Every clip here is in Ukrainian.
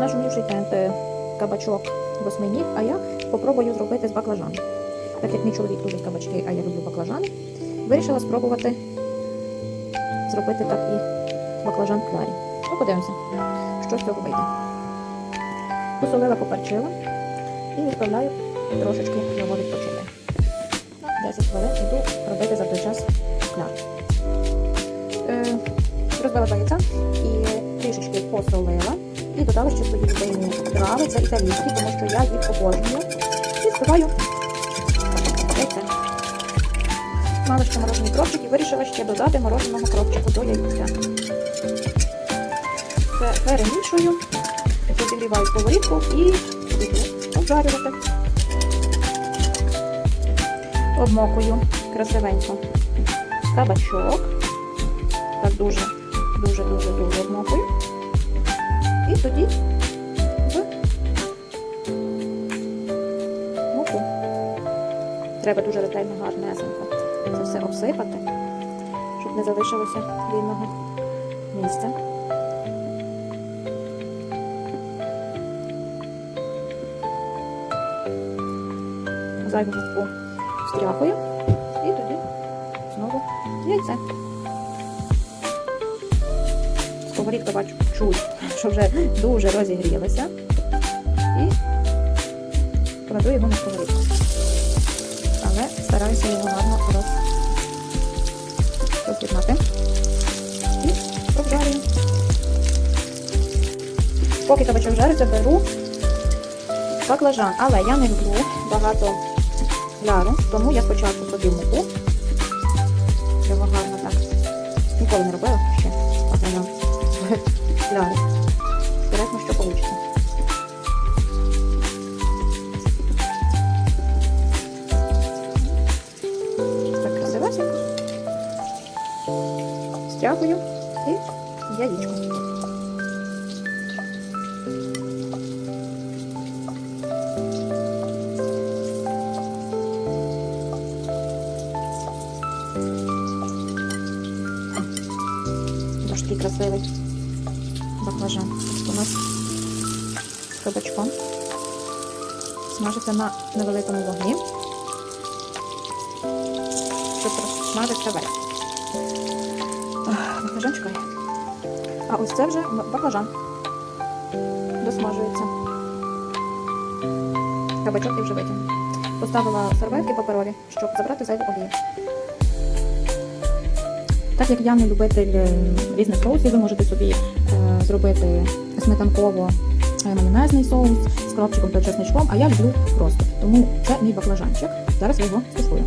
Наш тренд е, кабачок восьминіг, а я попробую зробити з баклажану. Так як мій чоловік любить кабачки, а я люблю баклажани, вирішила спробувати зробити так і баклажан в клярі. Ну, подивимося, що з цього вийде. Посолила, поперчила і відправляю трошечки його відпочити. На 10 хвилин йду робити за той час кляр. Е, яйця і трішечки посолила. І додала ще свої любимі трави, це італійські, тому що я їх обожнюю. І збиваю яйця. Мала ще морожений кропчик і вирішила ще додати мороженого кропчику до яйця. Це перемішую, розігріваю сковорідку і йду обжарювати. Обмокую красивенько кабачок. Так дуже, дуже, дуже, дуже обмокую. Тоді в муку. Треба дуже ретельно гарнесенько це все обсипати, щоб не залишилося вільного місця. Зайву муку стряхую і тоді знову яйце. Сковорідка бачу чуть, що вже дуже розігрілася. І кладу його на сковорідку. Але стараюся його гарно роз... І обжарюю. Поки кабачок жариться, беру баклажан. Але я не люблю багато ляру, тому я спочатку кладу муку. Його гарно так. Ніколи не робила. Ляру. Інтересно, що вийде. Так красивесенько. Стягую і яєчко. Ось такий баклажан. У нас з кабачком. Смажиться на невеликому вогні. Щоб смажиться. Ах, Баклажан чекає. А ось це вже баклажан. Досмажується. Кабачок я вже витягну. Поставила серветки паперові, щоб забрати зайву олію. Так як я не любитель е, різних соусів, ви можете собі е, зробити сметанково е, майонезний соус з кропчиком та чесничком, а я люблю просто. Тому це мій баклажанчик. Зараз я його скуштую.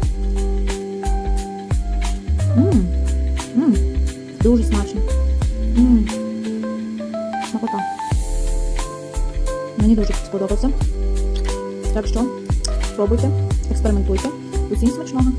Дуже смачно. Смакота. Мені дуже сподобався. Так що, пробуйте, експериментуйте. Усім смачного!